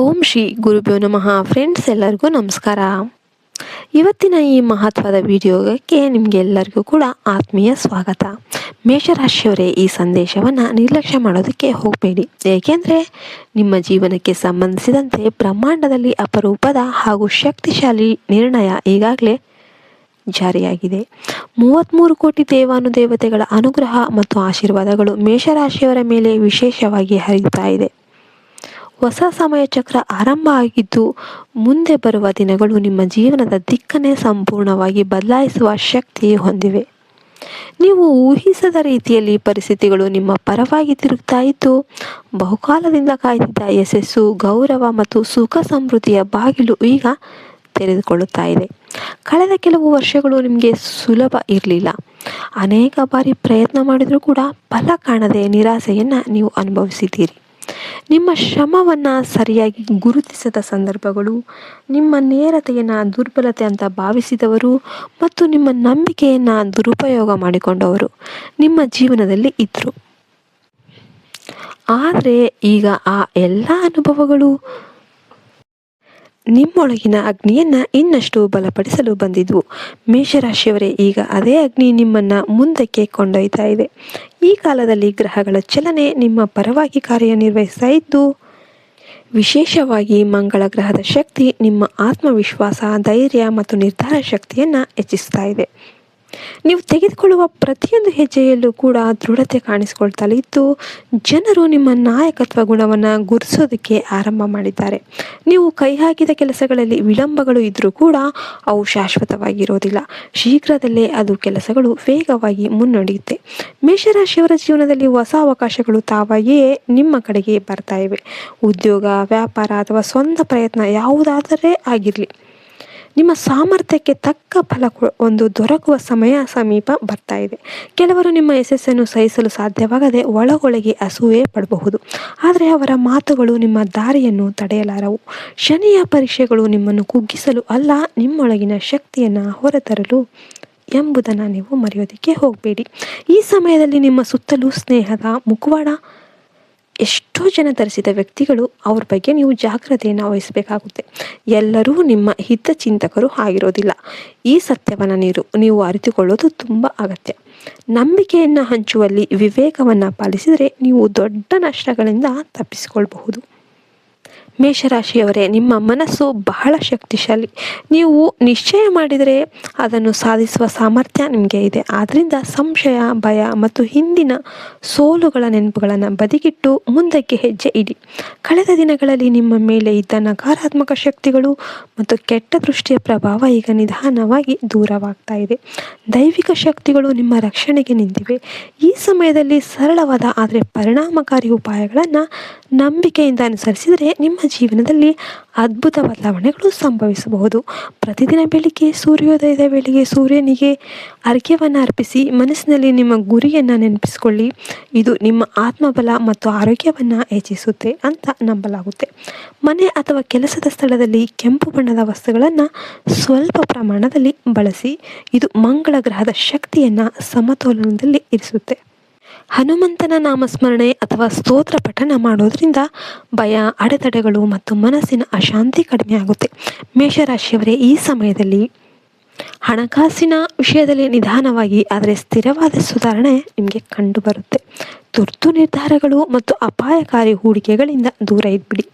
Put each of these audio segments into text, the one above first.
ಓಂ ಶ್ರೀ ಗುರುಭ್ಯೋ ನಮಃ. ಫ್ರೆಂಡ್ಸ್ ಎಲ್ಲರಿಗೂ ನಮಸ್ಕಾರ. ಇವತ್ತಿನ ಈ ಮಹತ್ವದ ವಿಡಿಯೋಗೆ ನಿಮಗೆಲ್ಲರಿಗೂ ಕೂಡ ಆತ್ಮೀಯ ಸ್ವಾಗತ. ಮೇಷರಾಶಿಯವರೇ, ಈ ಸಂದೇಶವನ್ನು ನಿರ್ಲಕ್ಷ್ಯ ಮಾಡೋದಕ್ಕೆ ಹೋಗಬೇಡಿ. ಏಕೆಂದರೆ, ನಿಮ್ಮ ಜೀವನಕ್ಕೆ ಸಂಬಂಧಿಸಿದಂತೆ ಬ್ರಹ್ಮಾಂಡದಲ್ಲಿ ಅಪರೂಪದ ಹಾಗೂ ಶಕ್ತಿಶಾಲಿ ನಿರ್ಣಯ ಈಗಾಗಲೇ ಜಾರಿಯಾಗಿದೆ. ಮೂವತ್ತ್ಮೂರು ಕೋಟಿ ದೇವಾನುದೇವತೆಗಳ ಅನುಗ್ರಹ ಮತ್ತು ಆಶೀರ್ವಾದಗಳು ಮೇಷರಾಶಿಯವರ ಮೇಲೆ ವಿಶೇಷವಾಗಿ ಹರಿಯುತ್ತಾ ಇದೆ. ಹೊಸ ಸಮಯ ಚಕ್ರ ಆರಂಭ ಆಗಿದ್ದು, ಮುಂದೆ ಬರುವ ದಿನಗಳು ನಿಮ್ಮ ಜೀವನದ ದಿಕ್ಕನ್ನೇ ಸಂಪೂರ್ಣವಾಗಿ ಬದಲಾಯಿಸುವ ಶಕ್ತಿ ಹೊಂದಿವೆ. ನೀವು ಊಹಿಸದ ರೀತಿಯಲ್ಲಿ ಪರಿಸ್ಥಿತಿಗಳು ನಿಮ್ಮ ಪರವಾಗಿ ತಿರುಗ್ತಾ ಇದ್ದು, ಬಹುಕಾಲದಿಂದ ಕಾಯ್ದಿದ್ದ ಯಶಸ್ಸು, ಗೌರವ ಮತ್ತು ಸುಖ ಸಮೃದ್ಧಿಯ ಬಾಗಿಲು ಈಗ ತೆರೆದುಕೊಳ್ಳುತ್ತಾ ಇದೆ. ಕಳೆದ ಕೆಲವು ವರ್ಷಗಳು ನಿಮಗೆ ಸುಲಭ ಇರಲಿಲ್ಲ. ಅನೇಕ ಬಾರಿ ಪ್ರಯತ್ನ ಮಾಡಿದರೂ ಕೂಡ ಫಲ ಕಾಣದೆ ನಿರಾಸೆಯನ್ನು ನೀವು ಅನುಭವಿಸಿದ್ದೀರಿ. ನಿಮ್ಮ ಶ್ರಮವನ್ನು ಸರಿಯಾಗಿ ಗುರುತಿಸದ ಸಂದರ್ಭಗಳು, ನಿಮ್ಮ ನೇರತೆಯನ್ನು ದುರ್ಬಲತೆ ಅಂತ ಭಾವಿಸಿದವರು ಮತ್ತು ನಿಮ್ಮ ನಂಬಿಕೆಯನ್ನು ದುರುಪಯೋಗ ಮಾಡಿಕೊಂಡವರು ನಿಮ್ಮ ಜೀವನದಲ್ಲಿ ಇದ್ದರು ಆದರೆ ಈಗ ಆ ಎಲ್ಲ ಅನುಭವಗಳು ನಿಮ್ಮೊಳಗಿನ ಅಗ್ನಿಯನ್ನು ಇನ್ನಷ್ಟು ಬಲಪಡಿಸಲು ಬಂದಿದ್ವು. ಮೇಷರಾಶಿಯವರೇ, ಈಗ ಅದೇ ಅಗ್ನಿ ನಿಮ್ಮನ್ನು ಮುಂದಕ್ಕೆ ಕೊಂಡೊಯ್ತಾ ಇದೆ. ಈ ಕಾಲದಲ್ಲಿ ಗ್ರಹಗಳ ಚಲನೆ ನಿಮ್ಮ ಪರವಾಗಿ ಕಾರ್ಯನಿರ್ವಹಿಸ್ತಾ ಇದ್ದು, ವಿಶೇಷವಾಗಿ ಮಂಗಳ ಗ್ರಹದ ಶಕ್ತಿ ನಿಮ್ಮ ಆತ್ಮವಿಶ್ವಾಸ, ಧೈರ್ಯ ಮತ್ತು ನಿರ್ಧಾರ ಶಕ್ತಿಯನ್ನು ಹೆಚ್ಚಿಸ್ತಾ ಇದೆ. ನೀವು ತೆಗೆದುಕೊಳ್ಳುವ ಪ್ರತಿಯೊಂದು ಹೆಜ್ಜೆಯಲ್ಲೂ ಕೂಡ ದೃಢತೆ ಕಾಣಿಸಿಕೊಳ್ತಲೇ ಇದ್ದು ಜನರು ನಿಮ್ಮ ನಾಯಕತ್ವ ಗುಣವನ್ನು ಗುರುಸೋದಕ್ಕೆ ಆರಂಭ ಮಾಡಿದ್ದಾರೆ. ನೀವು ಕೈ ಹಾಕಿದ ಕೆಲಸಗಳಲ್ಲಿ ವಿಳಂಬಗಳು ಇದ್ದರೂ ಕೂಡ ಅವು ಶಾಶ್ವತವಾಗಿರೋದಿಲ್ಲ. ಶೀಘ್ರದಲ್ಲೇ ಅದು ಕೆಲಸಗಳು ವೇಗವಾಗಿ ಮುನ್ನಡೆಯುತ್ತೆ. ಮೇಷರಾಶಿಯವರ ಜೀವನದಲ್ಲಿ ಹೊಸ ಅವಕಾಶಗಳು ತಾವಾಗಿಯೇ ನಿಮ್ಮ ಕಡೆಗೆ ಬರ್ತಾ ಇವೆ. ಉದ್ಯೋಗ, ವ್ಯಾಪಾರ ಅಥವಾ ಸ್ವಂತ ಪ್ರಯತ್ನ ಯಾವುದಾದರೆ ಆಗಿರಲಿ. ನಿಮ್ಮ ಸಾಮರ್ಥ್ಯಕ್ಕೆ ತಕ್ಕ ಫಲ ಒಂದು ದೊರಕುವ ಸಮಯ ಸಮೀಪ ಬರ್ತಾ ಇದೆ. ಕೆಲವರು ನಿಮ್ಮ ಯಶಸ್ಸನ್ನು ಸಹಿಸಲು ಸಾಧ್ಯವಾಗದೆ ಒಳಗೊಳಗೆ ಅಸೂಯೆ ಪಡಬಹುದು. ಆದರೆ ಅವರ ಮಾತುಗಳು ನಿಮ್ಮ ದಾರಿಯನ್ನು ತಡೆಯಲಾರವು. ಶನಿಯ ಪರೀಕ್ಷೆಗಳು ನಿಮ್ಮನ್ನು ಕುಗ್ಗಿಸಲು ಅಲ್ಲ, ನಿಮ್ಮೊಳಗಿನ ಶಕ್ತಿಯನ್ನು ಹೊರತರಲು ಎಂಬುದನ್ನು ನೀವು ಮರೆಯೋದಕ್ಕೆ ಹೋಗಬೇಡಿ. ಈ ಸಮಯದಲ್ಲಿ ನಿಮ್ಮ ಸುತ್ತಲೂ ಸ್ನೇಹದ ಮುಖವಾಡ ಎಷ್ಟೋ ಜನ ಧರಿಸಿದ ವ್ಯಕ್ತಿಗಳು ಅವ್ರ ಬಗ್ಗೆ ನೀವು ಜಾಗ್ರತೆಯನ್ನು ವಹಿಸಬೇಕಾಗುತ್ತೆ. ಎಲ್ಲರೂ ನಿಮ್ಮ ಹಿತ ಚಿಂತಕರು ಆಗಿರೋದಿಲ್ಲ. ಈ ಸತ್ಯವನ್ನು ನೀರು, ನೀವು ಅರಿತುಕೊಳ್ಳೋದು ತುಂಬ ಅಗತ್ಯ. ನಂಬಿಕೆಯನ್ನು ಹಂಚುವಲ್ಲಿ ವಿವೇಕವನ್ನು ಪಾಲಿಸಿದರೆ ನೀವು ದೊಡ್ಡ ನಷ್ಟಗಳಿಂದ ತಪ್ಪಿಸಿಕೊಳ್ಬಹುದು. ಮೇಷರಾಶಿಯವರೇ, ನಿಮ್ಮ ಮನಸ್ಸು ಬಹಳ ಶಕ್ತಿಶಾಲಿ. ನೀವು ನಿಶ್ಚಯ ಮಾಡಿದರೆ ಅದನ್ನು ಸಾಧಿಸುವ ಸಾಮರ್ಥ್ಯ ನಿಮಗೆ ಇದೆ. ಆದ್ದರಿಂದ ಸಂಶಯ, ಭಯ ಮತ್ತು ಹಿಂದಿನ ಸೋಲುಗಳ ನೆನಪುಗಳನ್ನು ಬದಿಗಿಟ್ಟು ಮುಂದಕ್ಕೆ ಹೆಜ್ಜೆ ಇಡಿ. ಕಳೆದ ದಿನಗಳಲ್ಲಿ ನಿಮ್ಮ ಮೇಲೆ ಇದ್ದ ನಕಾರಾತ್ಮಕ ಶಕ್ತಿಗಳು ಮತ್ತು ಕೆಟ್ಟ ದೃಷ್ಟಿಯ ಪ್ರಭಾವ ಈಗ ನಿಧಾನವಾಗಿ ದೂರವಾಗ್ತಾ ಇದೆ. ದೈವಿಕ ಶಕ್ತಿಗಳು ನಿಮ್ಮ ರಕ್ಷಣೆಗೆ ನಿಂತಿವೆ. ಈ ಸಮಯದಲ್ಲಿ ಸರಳವಾದ, ಆದರೆ ಪರಿಣಾಮಕಾರಿ ಉಪಾಯಗಳನ್ನು ನಂಬಿಕೆಯಿಂದ ಅನುಸರಿಸಿದರೆ ನಿಮ್ಮ ಜೀವನದಲ್ಲಿ ಅದ್ಭುತ ಬದಲಾವಣೆಗಳು ಸಂಭವಿಸಬಹುದು. ಪ್ರತಿದಿನ ಬೆಳಿಗ್ಗೆ ಸೂರ್ಯೋದಯದ ವೇಳೆಗೆ ಸೂರ್ಯನಿಗೆ ಅರ್ಘ್ಯವನ್ನು ಅರ್ಪಿಸಿ ಮನಸ್ಸಿನಲ್ಲಿ ನಿಮ್ಮ ಗುರಿಯನ್ನು ನೆನಪಿಸಿಕೊಳ್ಳಿ. ಇದು ನಿಮ್ಮ ಆತ್ಮಬಲ ಮತ್ತು ಆರೋಗ್ಯವನ್ನು ಹೆಚ್ಚಿಸುತ್ತೆ ಅಂತ ನಂಬಲಾಗುತ್ತೆ. ಮನೆ ಅಥವಾ ಕೆಲಸದ ಸ್ಥಳದಲ್ಲಿ ಕೆಂಪು ಬಣ್ಣದ ವಸ್ತುಗಳನ್ನು ಸ್ವಲ್ಪ ಪ್ರಮಾಣದಲ್ಲಿ ಬಳಸಿ. ಇದು ಮಂಗಳ ಗ್ರಹದ ಶಕ್ತಿಯನ್ನು ಸಮತೋಲನದಲ್ಲಿ ಇರಿಸುತ್ತೆ. ಹನುಮಂತನ ನಾಮಸ್ಮರಣೆ ಅಥವಾ ಸ್ತೋತ್ರ ಪಠನ ಮಾಡೋದ್ರಿಂದ ಭಯ, ಅಡೆತಡೆಗಳು ಮತ್ತು ಮನಸ್ಸಿನ ಅಶಾಂತಿ ಕಡಿಮೆ ಆಗುತ್ತೆ. ಮೇಷರಾಶಿಯವರೇ, ಈ ಸಮಯದಲ್ಲಿ ಹಣಕಾಸಿನ ವಿಷಯದಲ್ಲಿ ನಿಧಾನವಾಗಿ, ಆದರೆ ಸ್ಥಿರವಾದ ಸುಧಾರಣೆ ನಿಮಗೆ ಕಂಡುಬರುತ್ತೆ. ತುರ್ತು ನಿರ್ಧಾರಗಳು ಮತ್ತು ಅಪಾಯಕಾರಿ ಹೂಡಿಕೆಗಳಿಂದ ದೂರ ಇದ್ಬಿಡಿ.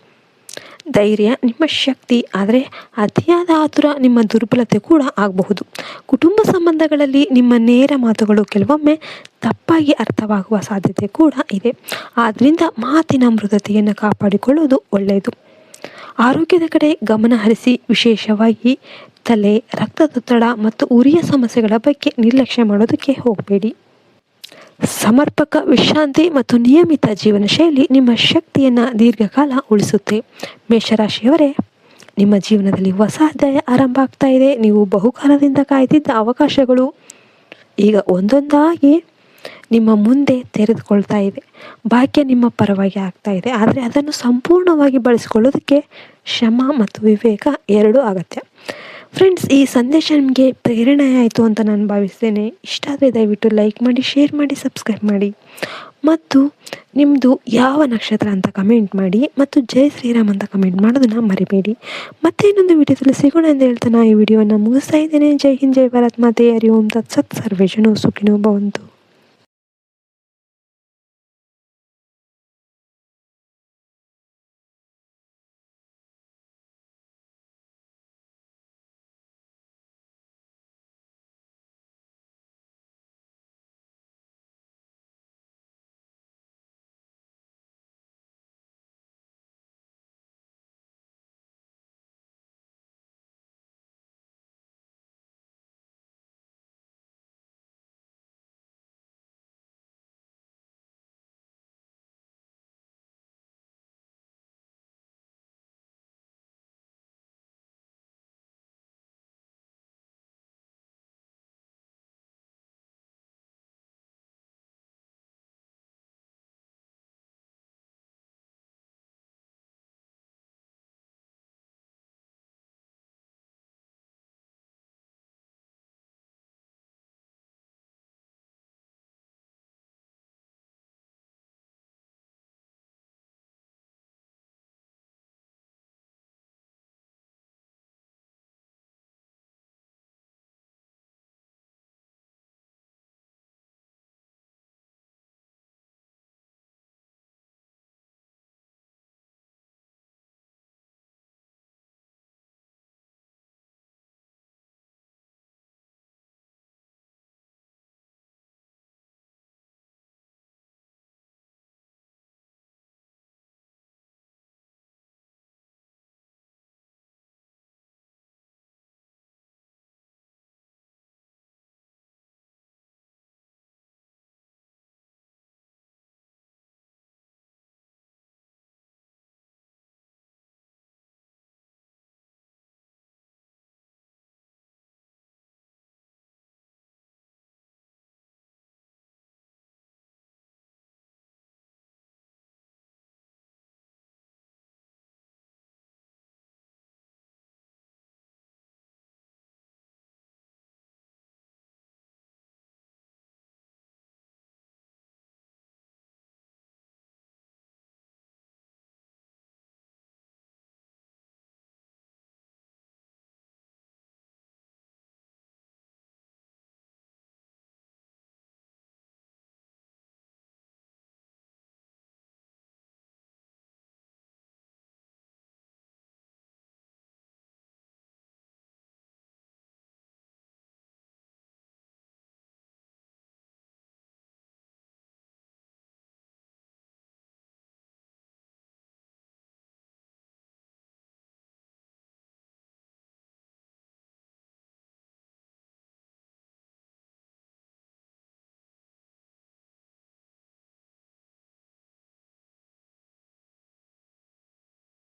ಧೈರ್ಯ, ನಿಮ್ಮ ಶಕ್ತಿ, ಆದರೆ ಅತಿಯಾದ ಆತುರ ನಿಮ್ಮ ದುರ್ಬಲತೆ ಕೂಡ ಆಗಬಹುದು. ಕುಟುಂಬ ಸಂಬಂಧಗಳಲ್ಲಿ ನಿಮ್ಮ ನೇರ ಮಾತುಗಳು ಕೆಲವೊಮ್ಮೆ ತಪ್ಪಾಗಿ ಅರ್ಥವಾಗುವ ಸಾಧ್ಯತೆ ಕೂಡ ಇದೆ. ಆದ್ದರಿಂದ ಮಾತಿನ ಮೃದತೆಯನ್ನು ಕಾಪಾಡಿಕೊಳ್ಳುವುದು ಒಳ್ಳೆಯದು. ಆರೋಗ್ಯದ ಕಡೆ ಗಮನ ಹರಿಸಿ ವಿಶೇಷವಾಗಿ ತಲೆ, ರಕ್ತದೊತ್ತಡ ಮತ್ತು ಉರಿಯ ಸಮಸ್ಯೆಗಳ ಬಗ್ಗೆ ನಿರ್ಲಕ್ಷ್ಯ ಮಾಡೋದಕ್ಕೆ ಹೋಗಬೇಡಿ. ಸಮರ್ಪಕ, ವಿಶ್ರಾಂತಿ ಮತ್ತು ನಿಯಮಿತ ಜೀವನ ಶೈಲಿ ನಿಮ್ಮ ಶಕ್ತಿಯನ್ನು ದೀರ್ಘಕಾಲ ಉಳಿಸುತ್ತೆ. ಮೇಷರಾಶಿಯವರೇ, ನಿಮ್ಮ ಜೀವನದಲ್ಲಿ ಹೊಸ ಅಧ್ಯಾಯ ಆರಂಭ ಆಗ್ತಾ ಇದೆ. ನೀವು ಬಹುಕಾಲದಿಂದ ಕಾಯ್ದಿದ್ದ ಅವಕಾಶಗಳು ಈಗ ಒಂದೊಂದಾಗಿ ನಿಮ್ಮ ಮುಂದೆ ತೆರೆದುಕೊಳ್ತಾ ಇದೆ ಭಾಗ್ಯ ನಿಮ್ಮ ಪರವಾಗಿ ಆಗ್ತಾ ಇದೆ. ಆದರೆ ಅದನ್ನು ಸಂಪೂರ್ಣವಾಗಿ ಬಳಸಿಕೊಳ್ಳೋದಕ್ಕೆ ಶ್ರಮ ಮತ್ತು ವಿವೇಕ ಎರಡೂ ಅಗತ್ಯ. ಫ್ರೆಂಡ್ಸ್ ಈ ಸಂದೇಶ ನಿಮಗೆ ಪ್ರೇರಣೆ ಆಯಿತು ಅಂತ ನಾನು ಭಾವಿಸ್ತೇನೆ. ಇಷ್ಟ ಆದರೆ ದಯವಿಟ್ಟು ಲೈಕ್ ಮಾಡಿ ಶೇರ್ ಮಾಡಿ ಸಬ್ಸ್ಕ್ರೈಬ್ ಮಾಡಿ. ಮತ್ತು ನಿಮ್ಮದು ಯಾವ ನಕ್ಷತ್ರ ಅಂತ ಕಮೆಂಟ್ ಮಾಡಿ ಮತ್ತು ಜೈ ಶ್ರೀರಾಮ್ ಅಂತ ಕಮೆಂಟ್ ಮಾಡೋದನ್ನ ಮರಿಬೇಡಿ. ಮತ್ತೆ ಇನ್ನೊಂದು ವಿಡಿಯೋದಲ್ಲಿ ಸಿಗೋಣ ಅಂತ ಹೇಳ್ತಾ ಈ ವಿಡಿಯೋವನ್ನು ಮುಗಿಸ್ತಾ ಇದ್ದೇನೆ. ಜೈ ಹಿಂದ್, ಜೈ ಭಾರತ್, ಮಾತೆ, ಹರಿ ಓಂ, ತತ್ಸತ್ ಸರ್ವೇಶನು ಸುಖಿನೋ, ಭವಂತು.